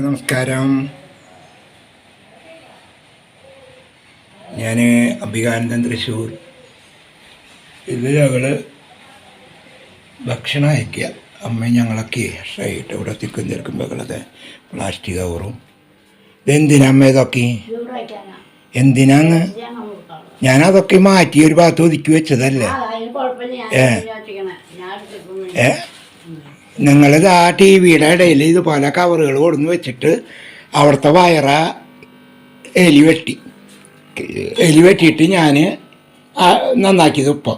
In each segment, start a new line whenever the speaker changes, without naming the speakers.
എല്ലാവർക്കും നമസ്കാരം. ഞാൻ അംബികാനന്ദൻ തൃശ്ശൂർ. ഇത് ഞങ്ങൾ ഭക്ഷണം അയക്കുക അമ്മ ഞങ്ങളൊക്കെ ഇഷ്ടമായിട്ട് ഇവിടെ തിക്കും തിരക്കും ബഹളത്തെ പ്ലാസ്റ്റിക് കവറും. ഇതെന്തിനാ അമ്മ ഇതൊക്കെ? എന്തിനാന്ന്? ഞാനതൊക്കെ മാറ്റി ഒരു ഭാഗത്ത് ഒതുക്കി വെച്ചതല്ലേ? ഏ. ഏ? നിങ്ങളിത് ആ ടി വിയുടെ ഇടയിൽ ഇതുപോലെ കവറുകൾ കൊടുന്ന് വെച്ചിട്ട് അവിടുത്തെ വയറ എലി വെട്ടി. എലി വെട്ടിയിട്ട് ഞാൻ നന്നാക്കിയത് ഇപ്പോൾ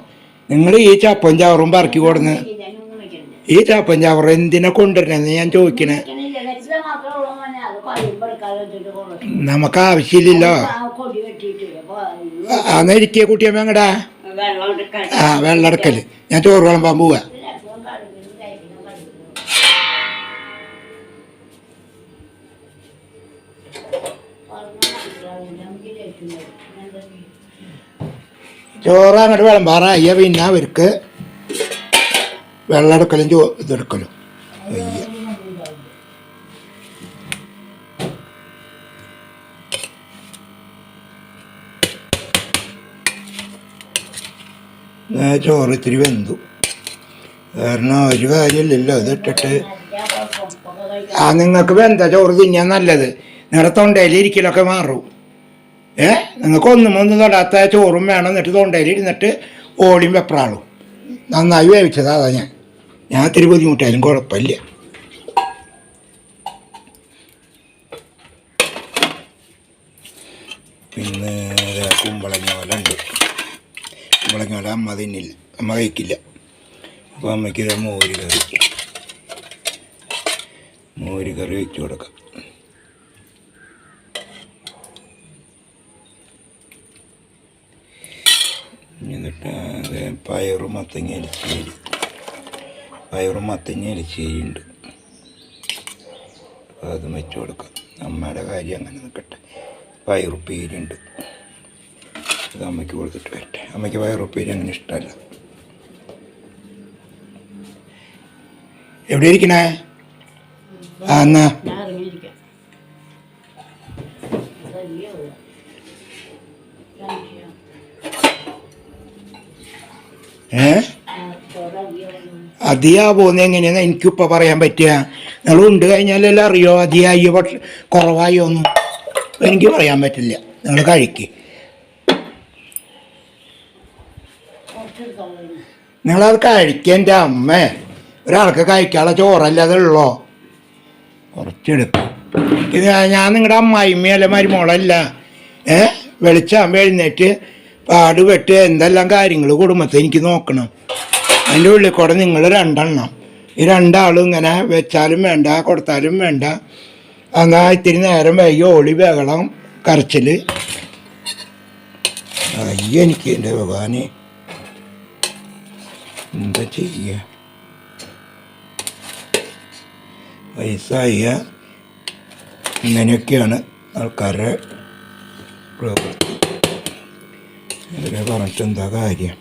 നിങ്ങൾ ഈ ചപ്പൻ ചവറും പറക്കി കൊടുന്ന്. ഈ ചപ്പൻ ചാവറ എന്തിനെ കൊണ്ടുവരണമെന്ന് ഞാൻ ചോദിക്കണേ. നമുക്ക് ആവശ്യമില്ലല്ലോ അന്ന് ഇരിക്കിയ കുട്ടിയമ്മ എങ്ങടാ ആ വെള്ളം എടുക്കൽ ഞാൻ ചോറ് വിളമ്പാൻ പോവാ. ചോറ് അങ്ങോട്ട് അയ്യ പിന്നെ അവർക്ക് വെള്ളം എടുക്കലും ചോ ഇതെടുക്കലും. അയ്യ. ചോറ് ഇത്തിരി വെന്തു. കാരണം ഒരു കാര്യമില്ലല്ലോ ഇതിട്ടിട്ട് ആ നിങ്ങൾക്ക് വെന്ത ചോറ് തിന്നാൻ നല്ലത്. നിങ്ങളുടെ തൊണ്ടയിൽ ഇരിക്കലൊക്കെ മാറും. ഏ? നിങ്ങൾക്ക് ഒന്നും തൊടാത്ത ചോറും വേണം എന്നിട്ട് തൊണ്ടയിൽ ഇരുന്നിട്ട് ഓളിയും വെപ്രാളും. നന്നായി വേവിച്ചതാ അതാ ഞാൻ. ഞാൻ ഇത്തിരി ബുദ്ധിമുട്ടായാലും കുഴപ്പമില്ല. പിന്നെ കുമ്പളങ്ങോല ഉണ്ട്. കുമ്പളങ്ങ പോലെ അമ്മ തിന്നില്ല. അമ്മ കഴിക്കില്ല. അപ്പോൾ അമ്മയ്ക്ക് മോര് കറി മോര് കറി വെച്ചു കൊടുക്കാം. എന്നിട്ട് അത് പയറും മത്തങ്ങ എലിശ്ശേരി പയറും മത്തങ്ങ എലിശ്ശേരി ഉണ്ട്. അപ്പോൾ അത് വെച്ച് കൊടുക്കാം. അമ്മയുടെ കാര്യം അങ്ങനെ നിൽക്കട്ടെ. പയറുപ്പേരി ഉണ്ട്. അത് അമ്മയ്ക്ക് കൊടുത്തിട്ട് വരട്ടെ. അമ്മയ്ക്ക് പയറുപ്പേരി അങ്ങനെ ഇഷ്ടമല്ല. എവിടെ ഇരിക്കണേ? ആ എന്നാ. ഏ. അതിയാ പോകുന്നത് എങ്ങനെയാന്ന് എനിക്കിപ്പോൾ പറയാൻ പറ്റുക നിങ്ങൾ ഉണ്ട് കഴിഞ്ഞാലെല്ലാം അറിയോ? അധിയായി പക്ഷെ കുറവായോ ഒന്നും എനിക്ക് പറയാൻ പറ്റില്ല. നിങ്ങൾ കഴിക്ക്. നിങ്ങളത് കഴിക്കുക എന്റെ അമ്മ. ഒരാൾക്ക് കഴിക്കാനുള്ള ചോറല്ലാതെ ഉള്ളോ കുറച്ചെടുക്കും. ഞാൻ നിങ്ങളുടെ അമ്മായിമ്മയല്ല മരുമോളല്ല? ഏ? വെളിച്ചാകുമ്പോൾ എഴുന്നേറ്റ് പാട് വെട്ട് എന്തെല്ലാം കാര്യങ്ങൾ കുടുംബത്തെ എനിക്ക് നോക്കണം. അതിന്റെ ഉള്ളിൽ കൂടെ നിങ്ങൾ രണ്ടെണ്ണം. ഈ രണ്ടാളും ഇങ്ങനെ വെച്ചാലും വേണ്ട കൊടുത്താലും വേണ്ട. എന്നാൽ ഇത്തിരി നേരം വൈകി ഓളി ബഹളം കരച്ചിൽ അയ്യ എനിക്ക് എന്റെ ഭഗവാനെ. എന്താ ചെയ്യുക വയസ്സായ ഇങ്ങനെയൊക്കെയാണ് ആൾക്കാരുടെ പ്രവൃത്തി ഇവരെ പറഞ്ഞിട്ട് എന്താ കാര്യം?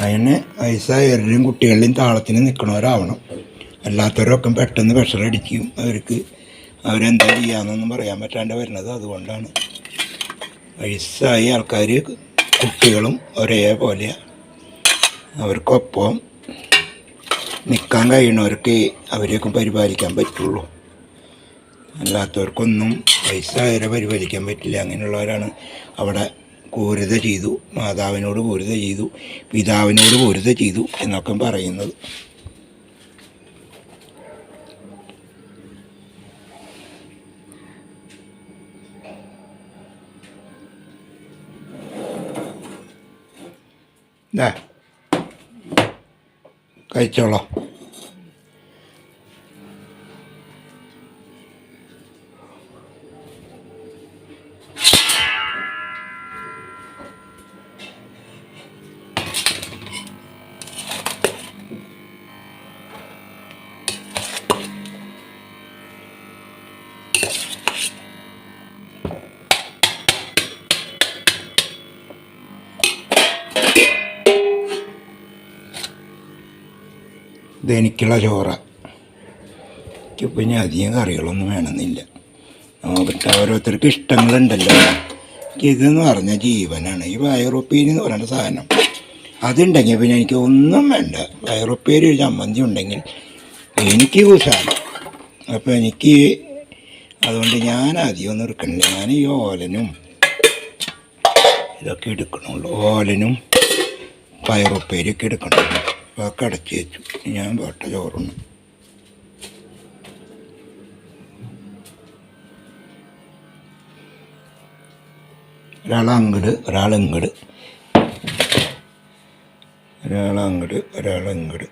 അതിന് വയസ്സായവരുടെയും കുട്ടികളുടെയും താളത്തിന് നിൽക്കണവരാവണം അല്ലാത്തവരൊക്കെ പെട്ടെന്ന് വിഷറടിക്കും അവർക്ക് അവരെന്താ ചെയ്യാന്നൊന്നും പറയാൻ പറ്റാണ്ട് വരുന്നത് അതുകൊണ്ടാണ്. വയസ്സായ ആൾക്കാർ കുട്ടികളും ഒരേപോലെ അവർക്കൊപ്പം നിൽക്കാൻ കഴിയണവർക്ക് അവരെയൊക്കെ പരിപാലിക്കാൻ പറ്റുള്ളൂ. അല്ലാത്തവർക്കൊന്നും പൈസ വരെ പരിപാലിക്കാൻ പറ്റില്ല. അങ്ങനെയുള്ളവരാണ്. അവിടെ ക്രൂരത ചെയ്തു. മാതാവിനോട് ക്രൂരത ചെയ്തു. പിതാവിനോട് ക്രൂരത ചെയ്തു എന്നൊക്കെ പറയുന്നത്. കഴിച്ചോളോ. ഇത് എനിക്കുള്ള ചോറ എനിക്കിപ്പോൾ അധികം കറികളൊന്നും വേണമെന്നില്ല. നോക്കട്ടെ ഓരോരുത്തർക്ക് ഇഷ്ടങ്ങളുണ്ടല്ലോ. ഇതെന്ന് പറഞ്ഞ ജീവനാണ്. ഈ വയറുപ്പേരി എന്ന് പറയുന്ന സാധനം. അതുണ്ടെങ്കിൽ പിന്നെ എനിക്ക് ഒന്നും വേണ്ട. വയറുപ്പേരി ഒരു ചമ്മന്തി ഉണ്ടെങ്കിൽ എനിക്ക് കുശാണ് അപ്പോൾ എനിക്ക് അതുകൊണ്ട് ഞാൻ അധികം ഒന്നും എടുക്കണില്ല. ഞാൻ ഈ ഓലനും ഇതൊക്കെ എടുക്കണുള്ളൂ. ഓലനും പയറുപ്പേരിയൊക്കെ എടുക്കണം അടച്ച് വെച്ചു. ഞാൻ പാട്ട ചോറുണ്ണു. ഒരാളങ്ങട് ഒരാളങ്ങട്. ഒരാളങ്ങട്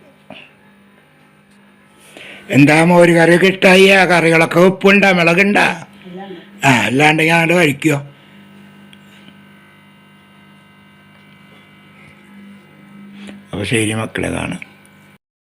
എന്താമോ ഒരു കറി കിട്ടായി ആ കറികളൊക്കെ ഉപ്പുണ്ടാ മുളകുണ്ടാ? ആ അല്ലാണ്ട് ഞാൻ കഴിക്കുമോ അപ്പോൾ ശരി മക്കളെ കാണാം